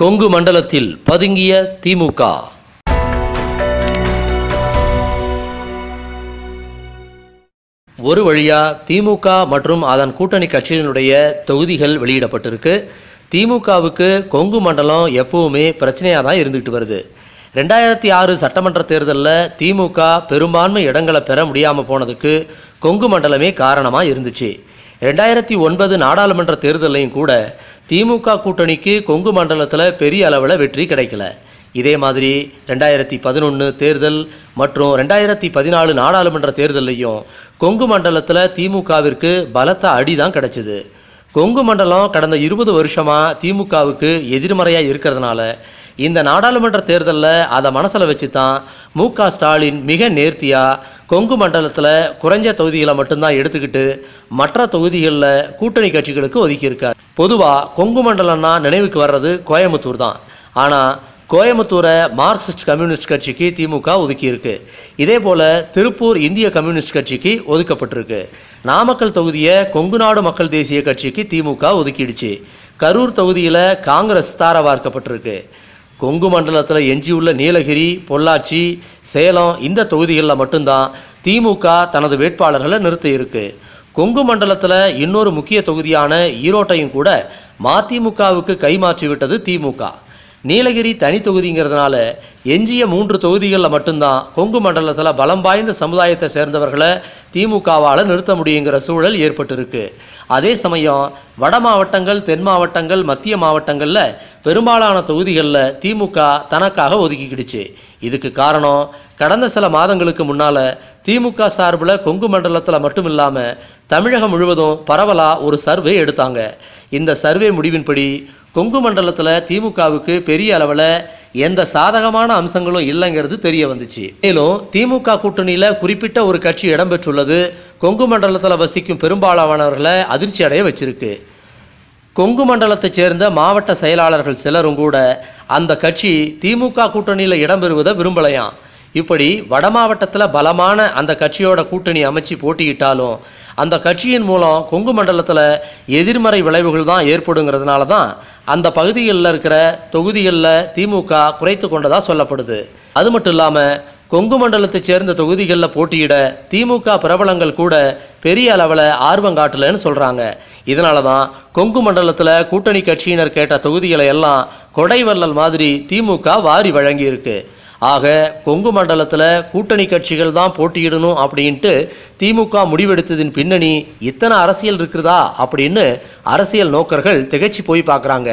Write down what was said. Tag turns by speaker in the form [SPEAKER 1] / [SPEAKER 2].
[SPEAKER 1] கொங்கு மண்டலத்தில் பதுங்கிய திமுக. ஒரு வழியா திமுக மற்றும் அதன் கூட்டணி கட்சியினுடைய தொகுதிகள் வெளியிடப்பட்டிருக்கு. திமுகவுக்கு கொங்கு மண்டலம் எப்பவுமே பிரச்சனையாக தான் இருந்துகிட்டு வருது. ரெண்டாயிரத்தி ஆறு சட்டமன்ற தேர்தலில் திமுக பெரும்பான்மை இடங்களை பெற முடியாமல் போனதுக்கு கொங்கு மண்டலமே காரணமாக இருந்துச்சு. ரெண்டாயிரத்தி ஒன்பது நாடாளுமன்ற தேர்தலையும் கூட திமுக கூட்டணிக்கு கொங்கு மண்டலத்தில் பெரிய அளவில் வெற்றி கிடைக்கல. இதே மாதிரி ரெண்டாயிரத்தி பதினொன்று தேர்தல் மற்றும் ரெண்டாயிரத்தி பதினாலு நாடாளுமன்ற தேர்தல்லையும் கொங்கு மண்டலத்தில் திமுகவிற்கு பலத்த அடி தான் கிடைச்சிது. கொங்கு மண்டலம் கடந்த இருபது வருஷமாக திமுகவுக்கு எதிர்மறையாக இருக்கிறதுனால இந்த நாடாளுமன்ற தேர்தலில் அதை மனசில் வச்சு தான் மு க ஸ்டாலின் மிக நேர்த்தியாக கொங்கு மண்டலத்தில் குறைஞ்ச தொகுதிகளை மட்டும்தான் எடுத்துக்கிட்டு மற்ற தொகுதிகளில் கூட்டணி கட்சிகளுக்கு ஒதுக்கியிருக்கார். பொதுவாக கொங்கு மண்டலம்னா நினைவுக்கு வர்றது கோயம்புத்தூர் தான். ஆனால் கோயம்புத்தூரை மார்க்சிஸ்ட் கம்யூனிஸ்ட் கட்சிக்கு திமுக ஒதுக்கியிருக்கு. இதே போல் திருப்பூர் இந்திய கம்யூனிஸ்ட் கட்சிக்கு ஒதுக்கப்பட்டிருக்கு. நாமக்கல் தொகுதியை கொங்கு நாடு மக்கள் தேசிய கட்சிக்கு திமுக ஒதுக்கிடுச்சு. கரூர் தொகுதியில் காங்கிரஸ் தாரவார்க்கப்பட்டிருக்கு கொங்கு மண்டலத்தில் எஞ்சியுள்ள நீலகிரி பொள்ளாச்சி சேலம் இந்த தொகுதிகளில் மட்டும்தான் திமுக தனது வேட்பாளர்களை நிறுத்தியிருக்கு கொங்கு மண்டலத்தில் இன்னொரு முக்கிய தொகுதியான ஈரோட்டையும் கூட மதிமுகவுக்கு கைமாற்றி விட்டது திமுக. நீலகிரி தனி தொகுதிங்கிறதுனால எஞ்சிய மூன்று தொகுதிகளில் மட்டும்தான் கொங்கு மண்டலத்தில் பலம் வாய்ந்த சமுதாயத்தை சேர்ந்தவர்களை திமுகவால் நிறுத்த முடியுங்கிற சூழல் ஏற்பட்டிருக்கு. அதே சமயம் வட மாவட்டங்கள் தென் மாவட்டங்கள் மத்திய மாவட்டங்களில் பெரும்பாலான தொகுதிகளில் திமுக தனக்காக ஒதுக்கிக்கிடுச்சு. இதுக்கு காரணம் கடந்த சில மாதங்களுக்கு முன்னால் திமுக சார்பில் கொங்கு மண்டலத்தில் மட்டும் இல்லாமல் தமிழகம் முழுவதும் பரவலாக ஒரு சர்வே எடுத்தாங்க. இந்த சர்வே முடிவின்படி கொங்கு மண்டலத்தில் திமுகவுக்கு பெரிய அளவில் எந்த சாதகமான அம்சங்களும் இல்லைங்கிறது தெரிய வந்துச்சு. மேலும் திமுக கூட்டணியில் குறிப்பிட்ட ஒரு கட்சி இடம்பெற்றுள்ளது. கொங்கு மண்டலத்தில் வசிக்கும் பெரும்பாலானவர்களை அதிர்ச்சி அடைய வச்சிருக்கு. கொங்கு மண்டலத்தைச் சேர்ந்த மாவட்ட செயலாளர்கள் சிலரும் கூட அந்த கட்சி திமுக கூட்டணியில் இடம்பெறுவதை விரும்பலையாம். இப்படி வட மாவட்டத்தில் பலமான அந்த கட்சியோட கூட்டணி அமைச்சு போட்டியிட்டாலும் அந்த கட்சியின் மூலம் கொங்கு மண்டலத்தில் எதிர்மறை விளைவுகள் தான் ஏற்படுங்கிறதுனால தான் அந்த பகுதிகளில் இருக்கிற தொகுதிகளில் திமுக குறைத்து கொண்டதாக சொல்லப்படுது. அது மட்டும் இல்லாமல் கொங்கு மண்டலத்தைச் சேர்ந்த தொகுதிகளில் போட்டியிட திமுக பிரபலங்கள் கூட பெரிய அளவில் ஆர்வம் காட்டலைன்னு சொல்கிறாங்க இதனால தான் கொங்கு மண்டலத்தில் கூட்டணி கட்சியினர் கேட்ட தொகுதிகளை எல்லாம் கொடைவள்ளல் மாதிரி திமுக வாரி வழங்கியிருக்கு. ஆக கொங்கு மண்டலத்தில் கூட்டணி கட்சிகள் தான் போட்டியிடணும் அப்படின்ட்டு திமுக முடிவெடுத்ததின் பின்னணி இத்தனை அரசியல் இருக்கிறதா அப்படின்னு அரசியல் நோக்கர்கள் திகச்சு போய் பார்க்குறாங்க.